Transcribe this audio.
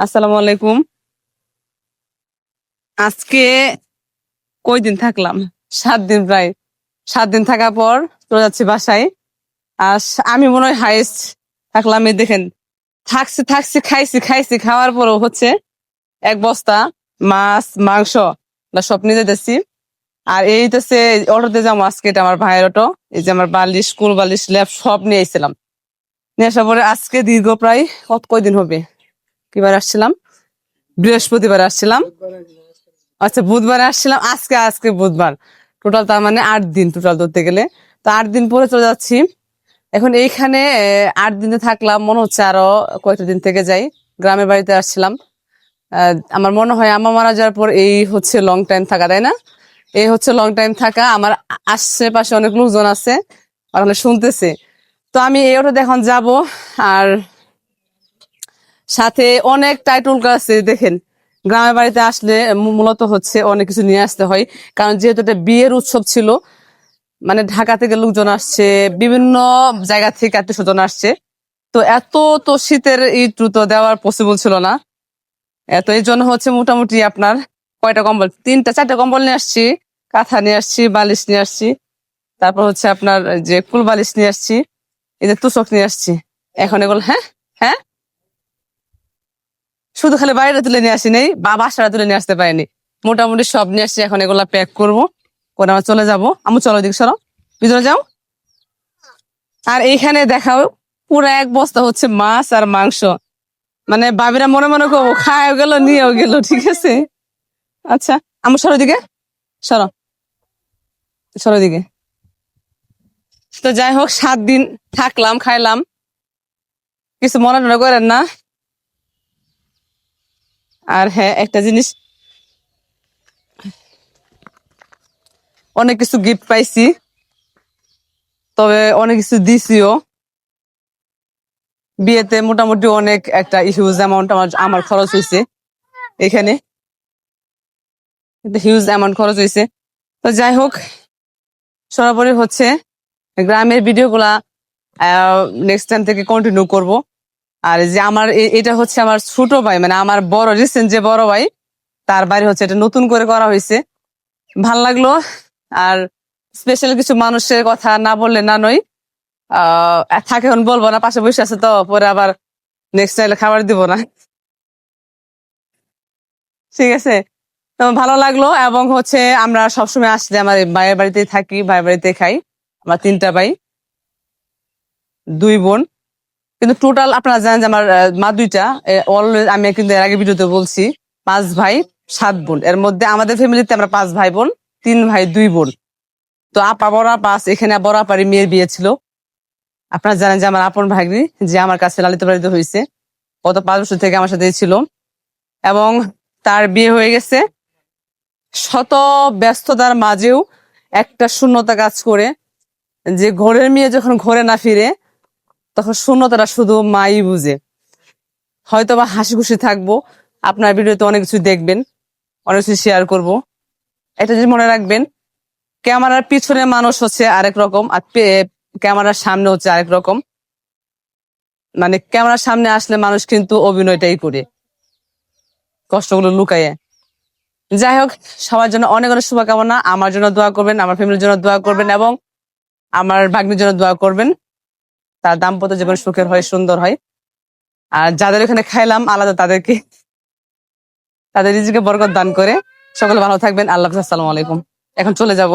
আসসালামু আলাইকুম। আজকে কয়দিন থাকলাম? সাত দিন প্রায়। সাত দিন থাকার পর চলে যাচ্ছি বাসায়। আর আমি মনে হয় হাইস্ট থাকলাম এই দেখেন, থাকছি থাকছি, খাইছি খাইছি, খাওয়ার পরও হচ্ছে এক বস্তা মাছ, মাংস, বা সব নিয়ে যেতেছি আর এই হচ্ছে অটোতে যাব আজকে এটা আমার ভাইয়ের অটো, এই যে আমার বালিশ, স্কুল বালিশ, ল্যাব সব নিয়ে এসেছিলাম নিয়ে আসার পরে আজকে দীর্ঘ প্রায় কত, কয়দিন হবে? কিবার আসছিলাম। বৃহস্পতিবার আসছিলাম। আচ্ছা বুধবার আসছিলাম। আজকে আজকে বুধবার। টোটাল তার মানে আট দিন টোটাল ধরতে গেলে। তো আট দিন পরে চলে যাচ্ছি। এখন এইখানে আট দিনে থাকলাম। মনে হচ্ছে আরও কয়েকটা দিন থেকে যাই। গ্রামের বাড়িতে আসছিলাম। আমার মনে হয় আমার মারা যাওয়ার পর এই হচ্ছে লং টাইম থাকা, তাই না? এই হচ্ছে লং টাইম থাকা। আমার আশেপাশে অনেক লোকজন আছে। শুনতেছে। তো আমি এই অটোতে এখন যাব। আর সাথে অনেক টাইটুল আছে, দেখেন। গ্রামের বাড়িতে আসলে মূলত হচ্ছে অনেক কিছু নিয়ে আসতে হয়। কারণ যেহেতু এটা বিয়ের উৎসব ছিল মানে ঢাকা থেকে লোকজন আসছে, বিভিন্ন জায়গা থেকে আত্মীয় স্বজন আসছে। তো এত তো শীতের এই তো দেওয়ার পসিবল ছিল না। এত এই জন্য হচ্ছে মোটামুটি আপনার কয়টা কম্বল? তিনটা, চারটা কম্বল নিয়ে আসছি। কাঁথা নিয়ে আসছি, বালিশ নিয়ে আসছি। তারপর হচ্ছে আপনার যে কুল বালিশ নিয়ে আসছি, এই যে তুষক নিয়ে আসছি। এখন এগুলো হ্যাঁ? হ্যাঁ? শুধু খালি বাইরে তুলে নিয়ে আসি নেই, বা বাসাটা তুলে নিয়ে আসতে পারিনি। মোটামুটি সব নিয়ে আসছি, এখন এগুলা প্যাক করব। করে আমরা চলে যাব। আমি চলো দিক সরো। ভিতরে যাও। আর এইখানে দেখাও, পুরো এক বস্তা হচ্ছে মাছ আর মাংস। মানে বাবিরা মনে মনে করব খায় গেল, নিয়েও গেল, ঠিক আছে? আচ্ছা আমার সরো দিকে সরো। সরো দিকে তো যাই হোক, সাত দিন থাকলাম, খাইলাম। কিছু মনে টনে করেন না। আর হ্যাঁ একটা জিনিস অনেক কিছু গিফট পাইছি, তবে অনেক কিছু দিছিও। বিয়েতে মোটামুটি অনেক একটা হিউজ অ্যামাউন্ট আমার আমার খরচ হয়েছে এখানে। হিউজ অ্যামাউন্ট খরচ হয়েছে তো যাই হোক সরাসরি হচ্ছে গ্রামের ভিডিওগুলা নেক্সট টাইম থেকে কন্টিনিউ করব। আর যে আমার এটা হচ্ছে আমার ছোট ভাই মানে আমার বড়, রিসেন্ট যে বড় ভাই, তার বাড়ি হচ্ছে এটা নতুন করে করা হয়েছে। ভালো লাগল, আর স্পেশাল কিছু মানুষের কথা না বললে না আহ থাকে এখন বলব না, পাশে বসে আছে তো, পরে আবার নেক্সট টাইলে খাবার দিব না। ঠিক আছে? তো ভালো লাগল, এবং হচ্ছে আমরা সবসময় আসলে আমার ভাইয়ের বাড়িতেই থাকি, ভাইয়ের বাড়িতে খাই। আমার তিনটা ভাই, দুই বোন। কিন্তু টোটাল আপনারা জানেন যে আমার মা দুইটা অলওয়েজ আমি কিন্তু এর আগে ভিডিওতে বলছি, পাঁচ ভাই, সাত বোন। এর মধ্যে আমাদের ফ্যামিলিতে আমরা পাঁচ ভাই বোন, তিন ভাই, দুই বোন। তো আপা বড়, পাঁচ, এখানে বড় আপারি মেয়ের বিয়ে ছিল। আপনারা জানেন যে আমার আপন ভাগ্নি, যে আমার কাছে লালিত পালিত হয়েছে, গত পাঁচ বছর থেকে আমার সাথে ছিল। এবং তার বিয়ে হয়ে গেছে। শত ব্যস্ততার মাঝেও একটা শূন্যতা কাজ করে, যে ঘরের মেয়ে যখন ঘরে না ফিরে তখন শূন্যতাটা শুধু মাই বুঝে। হয়তো বা হাসি খুশি থাকব, আপনার ভিডিওতে অনেক কিছু দেখবেন, অনেক কিছু শেয়ার করব। এটা যদি মনে রাখবেন, ক্যামেরার পিছনে মানুষ হচ্ছে আরেক রকম, আর ক্যামেরার সামনে হচ্ছে আরেক রকম। মানে ক্যামেরার সামনে আসলে মানুষ কিন্তু অভিনয়টাই করে। কষ্টগুলো লুকায়ে। যাই হোক, সবার জন্য অনেক অনেক শুভকামনা। আমার জন্য দোয়া করবেন, আমার ফ্যামিলির জন্য দোয়া করবেন এবং আমার ভাগ্নির জন্য দোয়া করবেন। তার দাম্পত্য জীবন সুখের হয়, সুন্দর হয়। আর যাদের ওখানে খাইলাম, আলাদা তাদেরকে, তাদের নিজেকে বরকত দান করে। সকলে ভালো থাকবেন। আল্লাহ আসসালামু আলাইকুম। এখন চলে যাব।